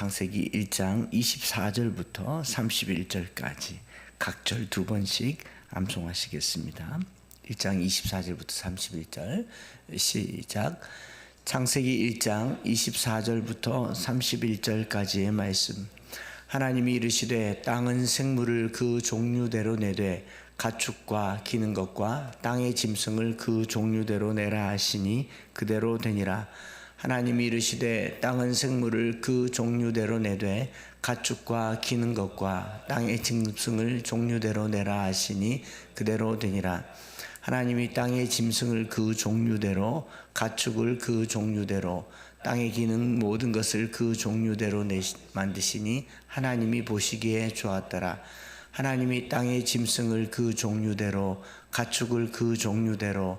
창세기 1장 24절부터 31절까지 각절 두 번씩 암송하시겠습니다. 1장 24절부터 31절 시작. 창세기 1장 24절부터 31절까지의 말씀. 하나님이 이르시되 땅은 생물을 그 종류대로 내되 가축과 기는 것과 땅의 짐승을 그 종류대로 내라 하시니 그대로 되니라. 하나님이 이르시되 땅은 생물을 그 종류대로 내되 가축과 기는 것과 땅의 짐승을 종류대로 내라 하시니 그대로 되니라. 하나님이 땅의 짐승을 그 종류대로 가축을 그 종류대로 땅에 기는 모든 것을 그 종류대로 내시- 만드시니 하나님이 보시기에 좋았더라. 하나님이 땅의 짐승을 그 종류대로 가축을 그 종류대로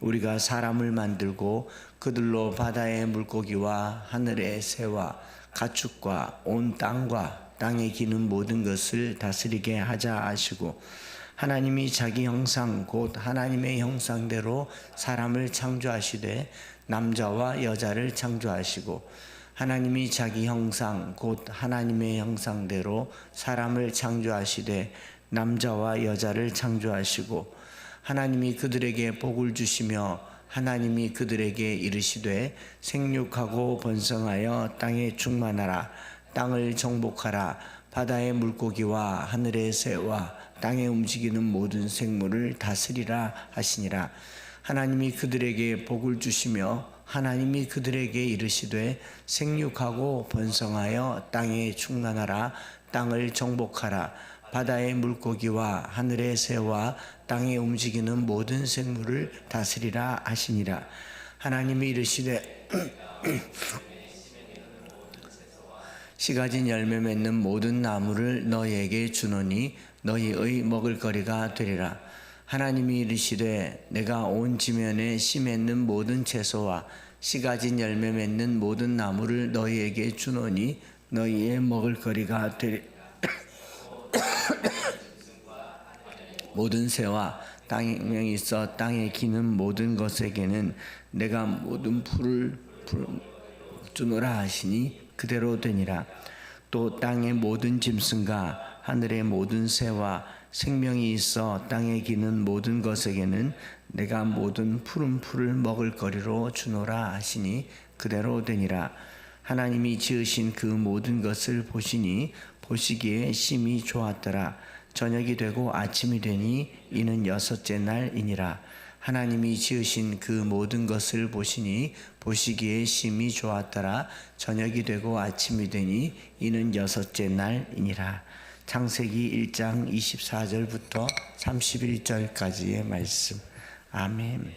우리가 사람을 만들고 그들로 바다의 물고기와 하늘의 새와 가축과 온 땅과 땅에 기는 모든 것을 다스리게 하자 하시고 하나님이 자기 형상 곧 하나님의 형상대로 사람을 창조하시되 남자와 여자를 창조하시고 하나님이 자기 형상 곧 하나님의 형상대로 사람을 창조하시되 남자와 여자를 창조하시고 하나님이 그들에게 복을 주시며 하나님이 그들에게 이르시되 생육하고 번성하여 땅에 충만하라. 땅을 정복하라. 바다의 물고기와 하늘의 새와 땅에 움직이는 모든 생물을 다스리라 하시니라. 하나님이 그들에게 복을 주시며 하나님이 그들에게 이르시되 생육하고 번성하여 땅에 충만하라. 땅을 정복하라 바다의 물고기와 하늘의 새와 땅에 움직이는 모든 생물을 다스리라 하시니라 하나님이 이르시되 씨 가진 열매 맺는 모든 나무를 너희에게 주노니 너희의 먹을거리가 되리라. 하나님이 이르시되 내가 온 지면에 씨 맺는 모든 채소와 씨 가진 열매 맺는 모든 나무를 너희에게 주노니 너희의 먹을거리가 되리. 모든 새와 땅에 있어 땅에 기는 모든 것에게는 내가 모든 풀을 풀- 주노라 하시니 그대로 되니라. 또 땅의 모든 짐승과 하늘의 모든 새와 생명이 있어 땅에 기는 모든 것에게는 내가 모든 푸른 풀을 먹을 거리로 주노라 하시니 그대로 되니라. 하나님이 지으신 그 모든 것을 보시니 보시기에 심히 좋았더라. 저녁이 되고 아침이 되니 이는 여섯째 날이니라. 하나님이 지으신 그 모든 것을 보시니 보시기에 심히 좋았더라. 저녁이 되고 아침이 되니 이는 여섯째 날이니라. 창세기 1장 24절부터 31절까지의 말씀. 아멘.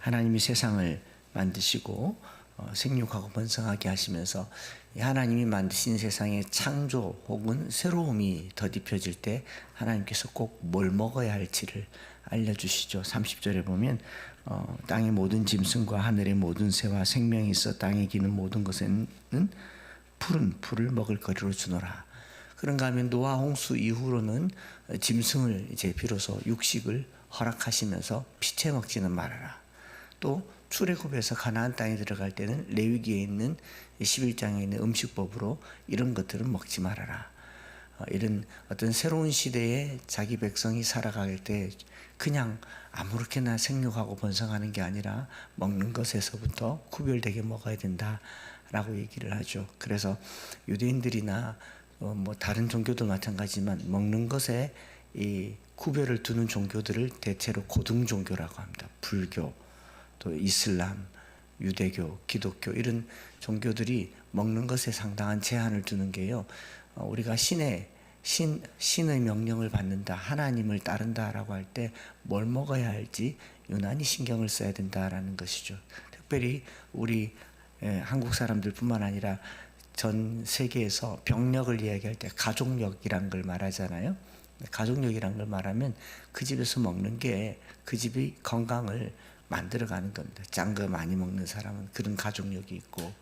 하나님이 세상을 만드시고 어, 생육하고 번성하게 하시면서 이 하나님이 만드신 세상의 창조 혹은 새로움이 더딥혀질 때 하나님께서 꼭 뭘 먹어야 할지를 알려주시죠. 30절에 보면 어, 땅의 모든 짐승과 하늘의 모든 새와 생명이 있어 땅에 기는 모든 것에는 푸른 풀을 먹을 거리로 주노라. 그런가 하면 노아 홍수 이후로는 짐승을 이제 비로소 육식을 허락하시면서 피채 먹지는 말아라. 또 출애굽에서 가나안 땅에 들어갈 때는 레위기에 있는 11장에 있는 음식법으로 이런 것들은 먹지 말아라. 어, 이런 어떤 새로운 시대에 자기 백성이 살아갈 때 그냥 아무렇게나 생육하고 번성하는 게 아니라 먹는 것에서부터 구별되게 먹어야 된다라고 얘기를 하죠. 그래서 유대인들이나 어, 뭐 다른 종교도 마찬가지지만 먹는 것에 이 구별을 두는 종교들을 대체로 고등 종교라고 합니다. 불교, 또 이슬람, 유대교, 기독교 이런 종교들이 먹는 것에 상당한 제한을 두는 게요. 어, 우리가 신의 신 신의 명령을 받는다, 하나님을 따른다라고 할 때 뭘 먹어야 할지 유난히 신경을 써야 된다라는 것이죠. 특별히 우리 예, 한국 사람들뿐만 아니라 전 세계에서 병력을 이야기할 때 가족력이란 걸 말하잖아요. 가족력이란 걸 말하면 그 집에서 먹는 게 그 집이 건강을 만들어가는 겁니다. 짠 거 많이 먹는 사람은 그런 가족력이 있고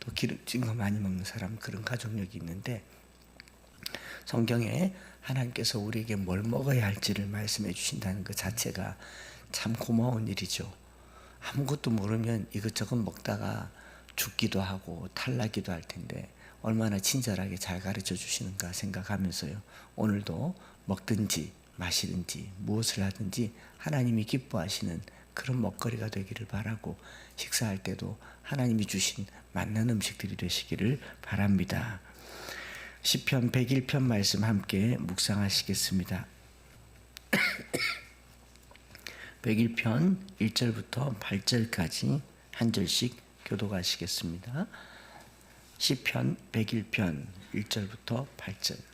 또 기름진 거 많이 먹는 사람은 그런 가족력이 있는데 성경에 하나님께서 우리에게 뭘 먹어야 할지를 말씀해 주신다는 것 자체가 참 고마운 일이죠. 아무것도 모르면 이것저것 먹다가 죽기도 하고 탈나기도 할 텐데 얼마나 친절하게 잘 가르쳐 주시는가 생각하면서요. 오늘도 먹든지 마시든지 무엇을 하든지 하나님이 기뻐하시는 그런 먹거리가 되기를 바라고 식사할 때도 하나님이 주신 맞는 음식들이 되시기를 바랍니다. 시편 101편 말씀 함께 묵상하시겠습니다. 101편 1절부터 8절까지 한 절씩 교도하시겠습니다. 시편 101편 1절부터 8절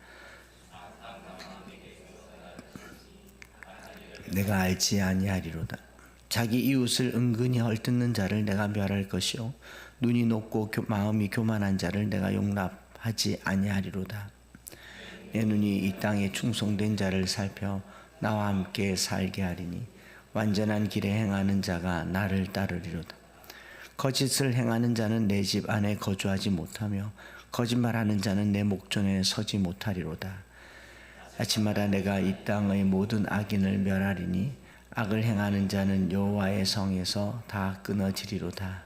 내가 알지 아니하리로다. 자기 이웃을 은근히 헐뜯는 자를 내가 멸할 것이요 눈이 높고 교, 마음이 교만한 자를 내가 용납하지 아니하리로다. 내 눈이 이 땅에 충성된 자를 살펴 나와 함께 살게 하리니 완전한 길에 행하는 자가 나를 따르리로다. 거짓을 행하는 자는 내 집 안에 거주하지 못하며 거짓말하는 자는 내 목전에 서지 못하리로다. 아침마다 내가 이 땅의 모든 악인을 멸하리니 악을 행하는 자는 여호와의 성에서 다 끊어지리로다.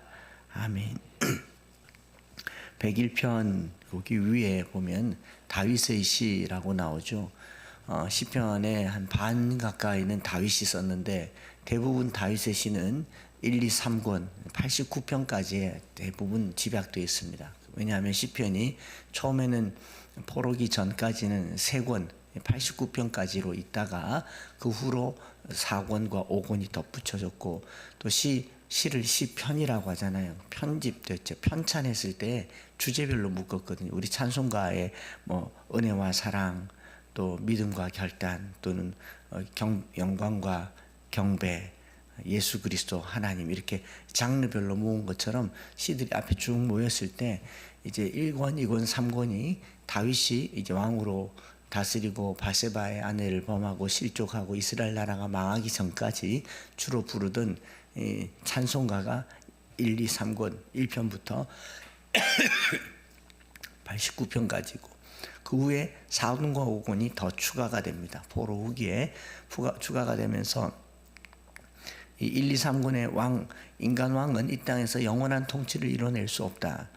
아멘. 101편 거기 위에 보면 다윗의 시라고 나오죠. 어, 시편의 한 반 가까이는 다윗이 썼는데 대부분 다윗의 시는 1, 2, 3권, 89편까지 대부분 집약되어 있습니다. 왜냐하면 시편이 처음에는 포로기 전까지는 3권, 89편까지로 있다가 그 후로 4권과 5권이 덧붙여졌고 또 시, 시를 시편이라고 하잖아요. 편집됐죠. 편찬했을 때 주제별로 묶었거든요. 우리 찬송가에 뭐 은혜와 사랑, 또 믿음과 결단 또는 어, 경, 영광과 경배 예수 그리스도 하나님 이렇게 장르별로 모은 것처럼 시들이 앞에 쭉 모였을 때 이제 1권, 2권, 3권이 다윗이 이제 왕으로 다스리고 바세바의 아내를 범하고 실족하고 이스라엘 나라가 망하기 전까지 주로 부르던 찬송가가 1, 2, 3권 1편부터 89편까지고 그 후에 4권과 5권이 더 추가가 됩니다. 포로 후기에 추가가 되면서 이 1, 2, 3권의 왕 인간 왕은 이 땅에서 영원한 통치를 이뤄낼 수 없다.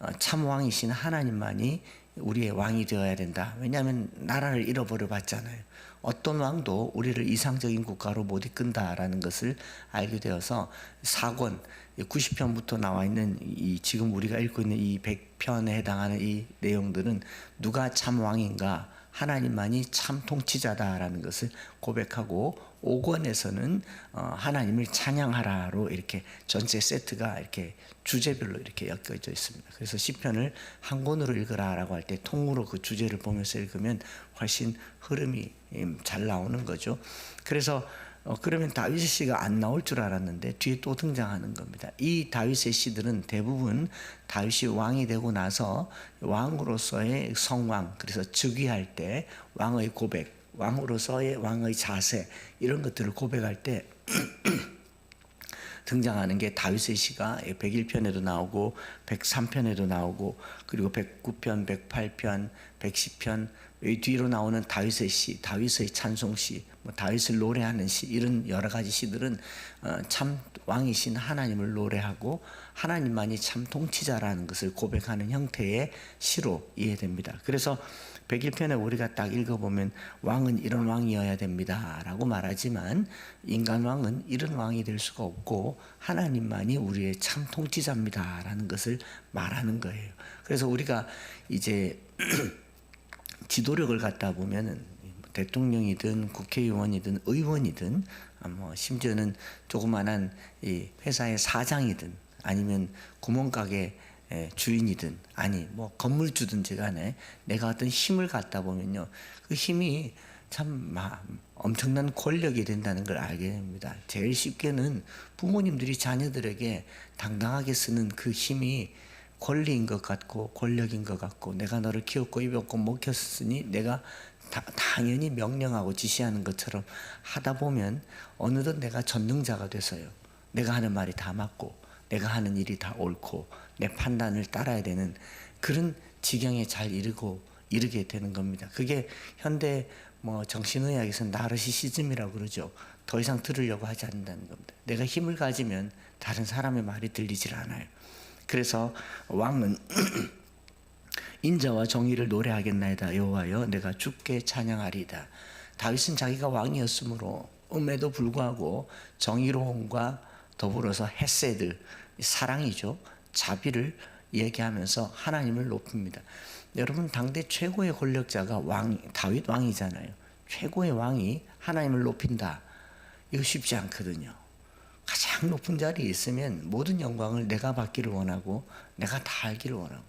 어, 참 왕이신 하나님만이 우리의 왕이 되어야 된다. 왜냐하면 나라를 잃어버려 봤잖아요. 어떤 왕도 우리를 이상적인 국가로 못 이끈다라는 것을 알게 되어서 4권 90편부터 나와 있는 이 지금 우리가 읽고 있는 이 100편에 해당하는 이 내용들은 누가 참 왕인가 하나님만이 참 통치자다라는 것을 고백하고 5권에서는 어, 하나님을 찬양하라로 이렇게 전체 세트가 이렇게 주제별로 이렇게 엮여져 있습니다. 그래서 시편을 한 권으로 읽으라라고 할 때 통으로 그 주제를 보면서 읽으면 훨씬 흐름이 음, 잘 나오는 거죠. 그래서 어, 그러면 다윗의 시가 안 나올 줄 알았는데 뒤에 또 등장하는 겁니다. 이 다윗의 시들은 대부분 다윗이 왕이 되고 나서 왕으로서의 성왕, 그래서 즉위할 때 왕의 고백, 왕으로서의 왕의 자세 이런 것들을 고백할 때 등장하는 게 다윗의 시가 101편에도 나오고 103편에도 나오고 그리고 109편, 108편, 110편 이 뒤로 나오는 다윗의 시, 다윗의 찬송시, 뭐 다윗을 노래하는 시 이런 여러 가지 시들은 어, 참 왕이신 하나님을 노래하고 하나님만이 참 통치자라는 것을 고백하는 형태의 시로 이해됩니다. 그래서 101편에 우리가 딱 읽어보면 왕은 이런 왕이어야 됩니다. 라고 말하지만 인간 왕은 이런 왕이 될 수가 없고 하나님만이 우리의 참 통치자입니다. 라는 것을 말하는 거예요. 그래서 우리가 이제 지도력을 갖다 보면은 대통령이든 국회의원이든 의원이든 아, 뭐 심지어는 조그만한 이 회사의 사장이든 아니면 구멍가게 에, 주인이든 아니 뭐 건물주든지 간에 내가 어떤 힘을 갖다 보면요 그 힘이 참 마, 엄청난 권력이 된다는 걸 알게 됩니다. 제일 쉽게는 부모님들이 자녀들에게 당당하게 쓰는 그 힘이 권리인 것 같고 권력인 것 같고 내가 너를 키웠고 입었고 먹혔으니 내가 다, 당연히 명령하고 지시하는 것처럼 하다 보면 어느덧 내가 전능자가 돼서요. 내가 하는 말이 다 맞고 내가 하는 일이 다 옳고 내 판단을 따라야 되는 그런 지경에 잘 이르고 이르게 되는 겁니다. 그게 현대 뭐 정신의학에서 나르시시즘이라고 그러죠. 더 이상 들으려고 하지 않는다는 겁니다. 내가 힘을 가지면 다른 사람의 말이 들리질 않아요. 그래서 왕은 인자와 정의를 노래하겠나이다 여호와여 내가 주께 찬양하리이다. 다윗은 자기가 왕이었으므로 음에도 불구하고 정의로움과 더불어서 헤세드 사랑이죠 자비를 얘기하면서 하나님을 높입니다. 여러분 당대 최고의 권력자가 왕 다윗 왕이잖아요. 최고의 왕이 하나님을 높인다. 이거 쉽지 않거든요. 가장 높은 자리에 있으면 모든 영광을 내가 받기를 원하고 내가 다 알기를 원하고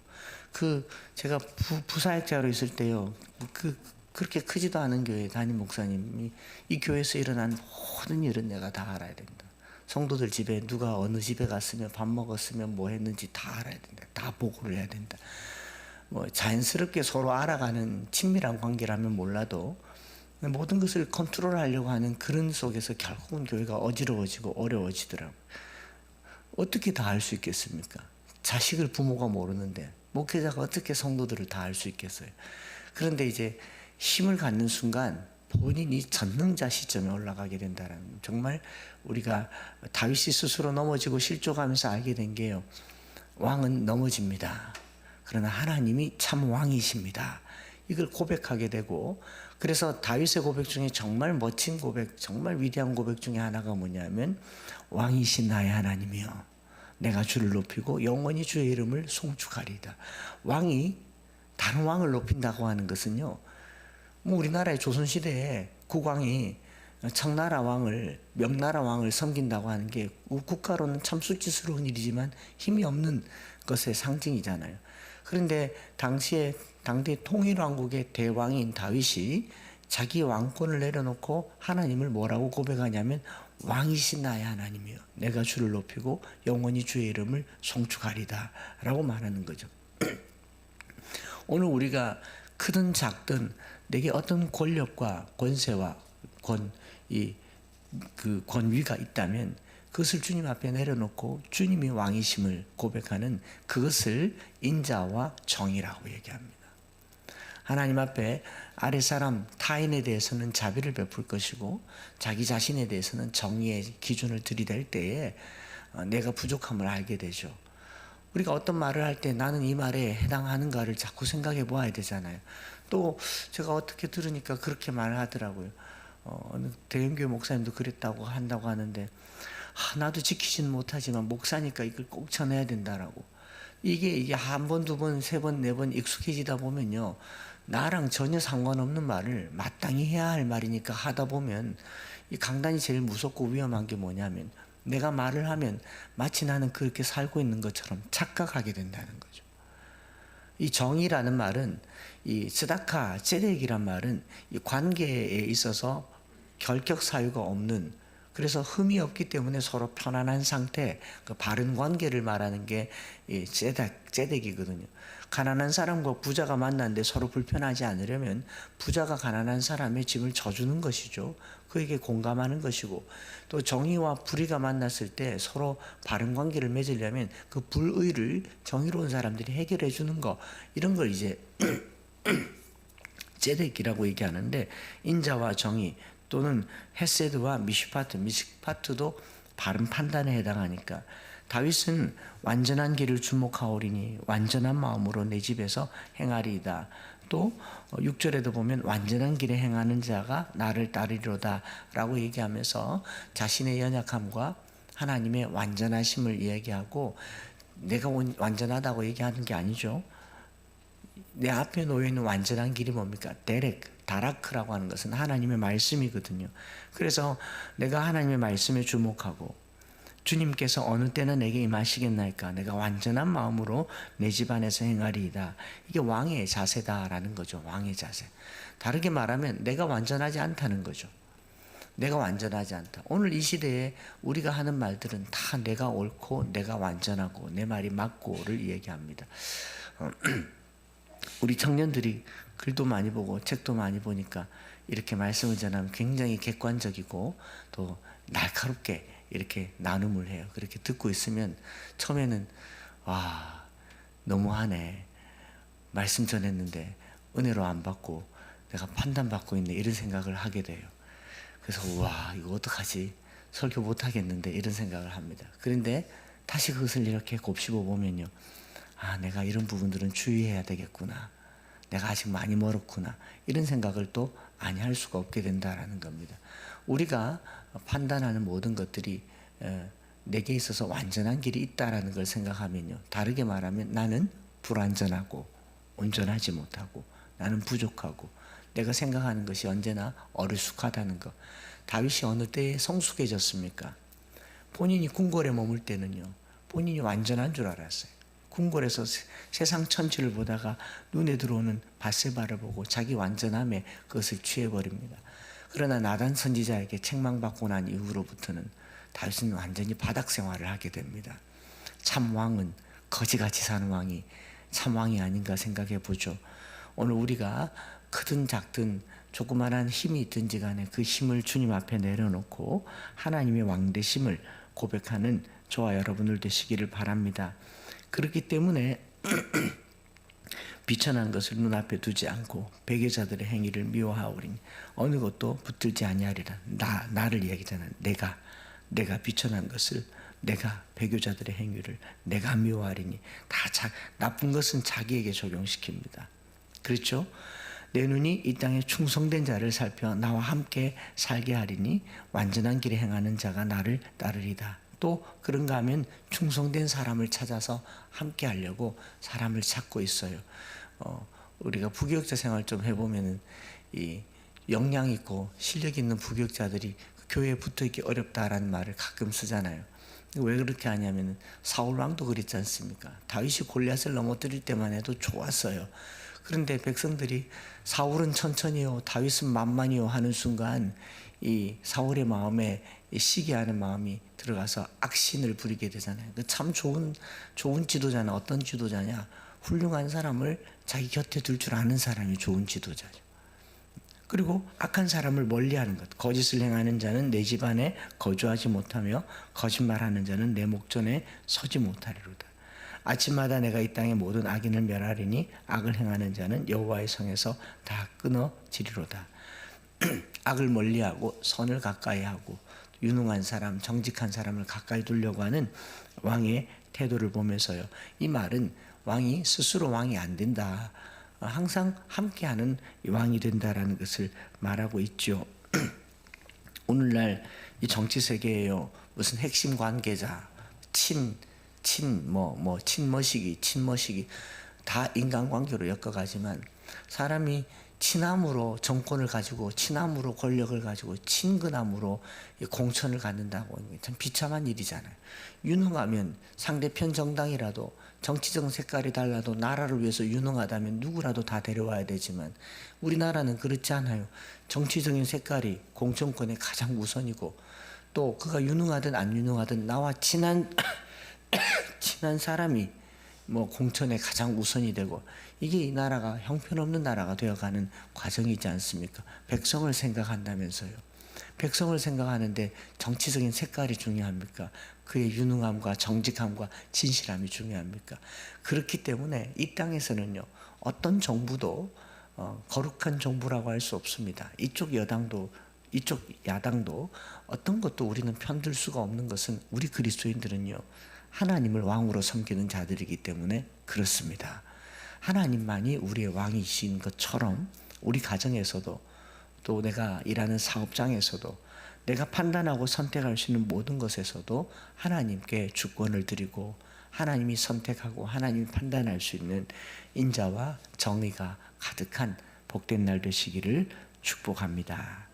그 제가 부, 부사역자로 있을 때요 그 그렇게 크지도 않은 교회 담임 목사님이 이 교회에서 일어난 모든 일은 내가 다 알아야 된다. 성도들 집에 누가 어느 집에 갔으면 밥 먹었으면 뭐 했는지 다 알아야 된다. 다 보고를 해야 된다. 뭐 자연스럽게 서로 알아가는 친밀한 관계라면 몰라도 모든 것을 컨트롤하려고 하는 그런 속에서 결국은 교회가 어지러워지고 어려워지더라고. 어떻게 다 알 수 있겠습니까? 자식을 부모가 모르는데 목회자가 어떻게 성도들을 다 알 수 있겠어요? 그런데 이제 힘을 갖는 순간 본인이 전능자 시점에 올라가게 된다는 정말 우리가 다윗이 스스로 넘어지고 실족하면서 알게 된 게요. 왕은 넘어집니다. 그러나 하나님이 참 왕이십니다. 이걸 고백하게 되고 그래서 다윗의 고백 중에 정말 멋진 고백, 정말 위대한 고백 중에 하나가 뭐냐면 왕이신 나의 하나님이여 내가 주를 높이고 영원히 주의 이름을 송축하리이다. 왕이 다른 왕을 높인다고 하는 것은요. 뭐 우리나라의 조선 시대에 국왕이 청나라 왕을 명나라 왕을 섬긴다고 하는 게 국가로는 참 수치스러운 일이지만 힘이 없는 것의 상징이잖아요. 그런데 당시에 당대 통일왕국의 대왕인 다윗이 자기 왕권을 내려놓고 하나님을 뭐라고 고백하냐면 왕이신 나의 하나님이여 내가 주를 높이고 영원히 주의 이름을 송축하리다 라고 말하는 거죠. 오늘 우리가 크든 작든 내게 어떤 권력과 권세와 권, 이, 그 권위가 있다면 그것을 주님 앞에 내려놓고 주님이 왕이심을 고백하는 그것을 인자와 정의라고 얘기합니다. 하나님 앞에 아래 사람 타인에 대해서는 자비를 베풀 것이고 자기 자신에 대해서는 정의의 기준을 들이댈 때에 어, 내가 부족함을 알게 되죠. 우리가 어떤 말을 할 때 나는 이 말에 해당하는가를 자꾸 생각해 보아야 되잖아요. 또 제가 어떻게 들으니까 그렇게 말을 하더라고요. 어, 대형교회 목사님도 그랬다고 한다고 하는데 아, 나도 지키지는 못하지만 목사니까 이걸 꼭 전해야 된다라고. 이게 이게 한 번, 두 번, 세 번, 네 번 익숙해지다 보면요. 나랑 전혀 상관없는 말을 마땅히 해야 할 말이니까 하다 보면 이 강단이 제일 무섭고 위험한 게 뭐냐면 내가 말을 하면 마치 나는 그렇게 살고 있는 것처럼 착각하게 된다는 거죠. 이 정의라는 말은 이 스다카 제덱이란 말은 이 관계에 있어서 결격 사유가 없는 그래서 흠이 없기 때문에 서로 편안한 상태, 그 바른 관계를 말하는 게 이 제덱, 제덱이거든요. 가난한 사람과 부자가 만났는데 서로 불편하지 않으려면 부자가 가난한 사람의 짐을 져주는 것이죠. 그에게 공감하는 것이고 또 정의와 불의가 만났을 때 서로 바른 관계를 맺으려면 그 불의를 정의로운 사람들이 해결해 주는 거 이런 걸 이제 제덱이라고 얘기하는데 인자와 정의 또는 헤세드와 미시파트, 미시파트도 바른 판단에 해당하니까 다윗은 완전한 길을 주목하오리니 완전한 마음으로 내 집에서 행하리이다. 또 6절에도 보면 완전한 길에 행하는 자가 나를 따르리로다 라고 얘기하면서 자신의 연약함과 하나님의 완전하심을 이야기하고 내가 완전하다고 얘기하는 게 아니죠. 내 앞에 놓여 있는 완전한 길이 뭡니까? 데렉, 다라크라고 하는 것은 하나님의 말씀이거든요. 그래서 내가 하나님의 말씀에 주목하고 주님께서 어느 때는 내게 임하시겠나이까 내가 완전한 마음으로 내 집안에서 행하리이다. 이게 왕의 자세다라는 거죠. 왕의 자세. 다르게 말하면 내가 완전하지 않다는 거죠. 내가 완전하지 않다. 오늘 이 시대에 우리가 하는 말들은 다 내가 옳고 내가 완전하고 내 말이 맞고를 얘기합니다. 어, 우리 청년들이 글도 많이 보고 책도 많이 보니까 이렇게 말씀을 전하면 굉장히 객관적이고 또 날카롭게 이렇게 나눔을 해요. 그렇게 듣고 있으면 처음에는 와 너무하네 말씀 전했는데 은혜로 안 받고 내가 판단받고 있네 이런 생각을 하게 돼요. 그래서 와 이거 어떡하지 설교 못 하겠는데 이런 생각을 합니다. 그런데 다시 그것을 이렇게 곱씹어 보면요, 아 내가 이런 부분들은 주의해야 되겠구나. 내가 아직 많이 멀었구나 이런 생각을 또 아니 할 수가 없게 된다라는 겁니다. 우리가 판단하는 모든 것들이 어, 내게 있어서 완전한 길이 있다라는 걸 생각하면요. 다르게 말하면 나는 불완전하고 온전하지 못하고 나는 부족하고 내가 생각하는 것이 언제나 어리숙하다는 것. 다윗이 어느 때에 성숙해졌습니까? 본인이 궁궐에 머물 때는요. 본인이 완전한 줄 알았어요. 궁궐에서 세- 세상 천지를 보다가 눈에 들어오는 바세바를 보고 자기 완전함에 그것을 취해버립니다. 그러나 나단 선지자에게 책망받고 난 이후로부터는 다윗은 완전히 바닥 생활을 하게 됩니다. 참 왕은 거지같이 사는 왕이 참 왕이 아닌가 생각해 보죠. 오늘 우리가 크든 작든 조그만한 힘이 있든지 간에 그 힘을 주님 앞에 내려놓고 하나님의 왕되심을 고백하는 저와 여러분들 되시기를 바랍니다. 그렇기 때문에 비천한 것을 눈앞에 두지 않고 배교자들의 행위를 미워하오리니 어느 것도 붙들지 아니하리라. 나 나를 얘기잖아. 내가 내가 비천한 것을 내가 배교자들의 행위를 내가 미워하리니 다 자, 나쁜 것은 자기에게 적용시킵니다. 그렇죠? 내 눈이 이 땅에 충성된 자를 살펴 나와 함께 살게 하리니 완전한 길에 행하는 자가 나를 따르리다. 또 그런가 하면 충성된 사람을 찾아서 함께 하려고 사람을 찾고 있어요. 어, 우리가 부교육자 생활 좀 해보면은 이 역량 있고 실력 있는 부교육자들이 그 교회에 붙어 있기 어렵다라는 말을 가끔 쓰잖아요. 왜 그렇게 하냐면은 사울 왕도 그랬지 않습니까? 다윗이 골리앗을 넘어뜨릴 때만 해도 좋았어요. 그런데 백성들이 사울은 천천히요, 다윗은 만만히요 하는 순간 이 사울의 마음에 이 시기하는 마음이 들어가서 악신을 부리게 되잖아요. 그참 좋은 좋은 지도자는 어떤 지도자냐? 훌륭한 사람을 자기 곁에 둘 줄 아는 사람이 좋은 지도자죠. 그리고 악한 사람을 멀리하는 것. 거짓을 행하는 자는 내 집안에 거주하지 못하며 거짓말하는 자는 내 목전에 서지 못하리로다. 아침마다 내가 이 땅의 모든 악인을 멸하리니 악을 행하는 자는 여호와의 성에서 다 끊어지리로다. 악을 멀리하고 선을 가까이하고 유능한 사람, 정직한 사람을 가까이 두려고 하는 왕의 태도를 보면서요. 이 말은 왕이 스스로 왕이 안 된다. 항상 함께하는 왕이 된다라는 것을 말하고 있죠. 오늘날 이 정치 세계에요 무슨 핵심 관계자 친 친 뭐 뭐 친머시기 친머시기 다 인간관계로 엮어가지만 사람이 친함으로 정권을 가지고 친함으로 권력을 가지고 친근함으로 이 공천을 갖는다고 참 비참한 일이잖아요. 유능하면 상대편 정당이라도 정치적 색깔이 달라도 나라를 위해서 유능하다면 누구라도 다 데려와야 되지만 우리나라는 그렇지 않아요. 정치적인 색깔이 공천권에 가장 우선이고 또 그가 유능하든 안 유능하든 나와 친한 친한 사람이 뭐 공천에 가장 우선이 되고 이게 이 나라가 형편없는 나라가 되어가는 과정이지 않습니까? 백성을 생각한다면서요. 백성을 생각하는데 정치적인 색깔이 중요합니까? 그의 유능함과 정직함과 진실함이 중요합니까? 그렇기 때문에 이 땅에서는요 어떤 정부도 어, 거룩한 정부라고 할 수 없습니다. 이쪽 여당도 이쪽 야당도 어떤 것도 우리는 편들 수가 없는 것은 우리 그리스도인들은요 하나님을 왕으로 섬기는 자들이기 때문에 그렇습니다. 하나님만이 우리의 왕이신 것처럼 우리 가정에서도 또 내가 일하는 사업장에서도 내가 판단하고 선택할 수 있는 모든 것에서도 하나님께 주권을 드리고 하나님이 선택하고 하나님이 판단할 수 있는 인자와 정의가 가득한 복된 날 되시기를 축복합니다.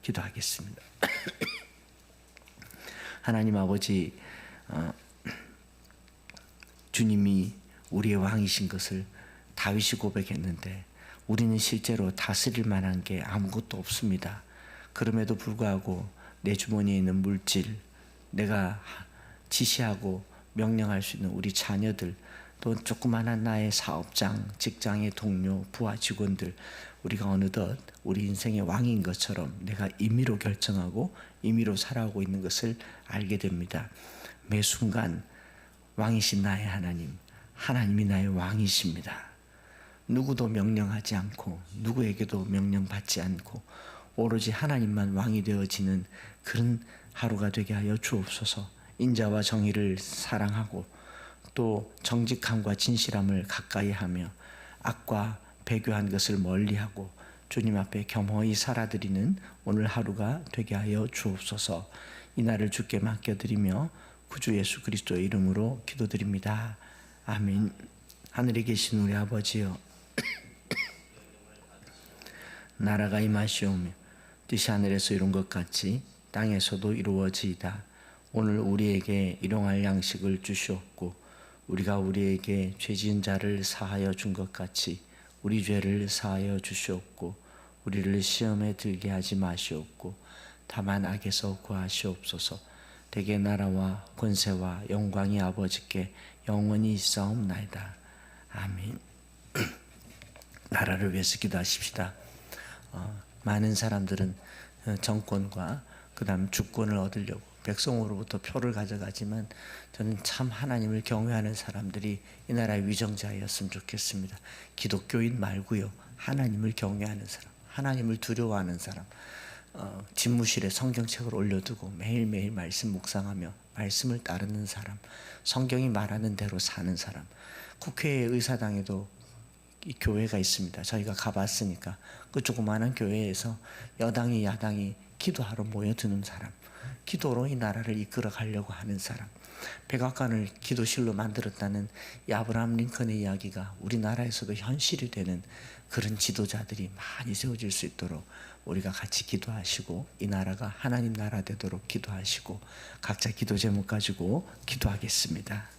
기도하겠습니다. 하나님 아버지 어, 주님이 우리의 왕이신 것을 다윗이 고백했는데 우리는 실제로 다스릴 만한 게 아무것도 없습니다. 그럼에도 불구하고 내 주머니에 있는 물질, 내가 지시하고 명령할 수 있는 우리 자녀들, 또 조그만한 나의 사업장, 직장의 동료, 부하 직원들, 우리가 어느덧 우리 인생의 왕인 것처럼 내가 임의로 결정하고 임의로 살아오고 있는 것을 알게 됩니다. 매 순간 왕이신 나의 하나님, 하나님이 나의 왕이십니다. 누구도 명령하지 않고 누구에게도 명령받지 않고 오로지 하나님만 왕이 되어지는 그런 하루가 되게 하여 주옵소서. 인자와 정의를 사랑하고 또 정직함과 진실함을 가까이 하며 악과 배교한 것을 멀리하고 주님 앞에 겸허히 살아드리는 오늘 하루가 되게 하여 주옵소서. 이 날을 주께 맡겨드리며 구주 예수 그리스도의 이름으로 기도드립니다. 아멘. 하늘에 계신 우리 아버지여 나라가 임하시오며 뜻이 하늘에서 이룬 것 같이 땅에서도 이루어지이다. 오늘 우리에게 일용할 양식을 주시옵고 우리가 우리에게 죄진 자를 사하여 준 것 같이 우리 죄를 사하여 주시옵고 우리를 시험에 들게 하지 마시옵고 다만 악에서 구하시옵소서. 대개 나라와 권세와 영광이 아버지께 영원히 있사옵나이다. 아멘. 나라를 위해서 기도하십시다. 어, 많은 사람들은 어, 정권과 그다음 주권을 얻으려고 백성으로부터 표를 가져가지만 저는 참 하나님을 경외하는 사람들이 이 나라의 위정자였으면 좋겠습니다. 기독교인 말고요. 하나님을 경외하는 사람, 하나님을 두려워하는 사람. 어, 집무실에 성경책을 올려두고 매일매일 말씀 묵상하며 말씀을 따르는 사람, 성경이 말하는 대로 사는 사람. 국회의 의사당에도 이 교회가 있습니다. 저희가 가봤으니까 그 조그마한 교회에서 여당이 야당이 기도하러 모여드는 사람, 기도로 이 나라를 이끌어 가려고 하는 사람, 백악관을 기도실로 만들었다는 이 아브라함 링컨의 이야기가 우리나라에서도 현실이 되는 그런 지도자들이 많이 세워질 수 있도록 우리가 같이 기도하시고 이 나라가 하나님 나라 되도록 기도하시고 각자 기도 제목 가지고 기도하겠습니다.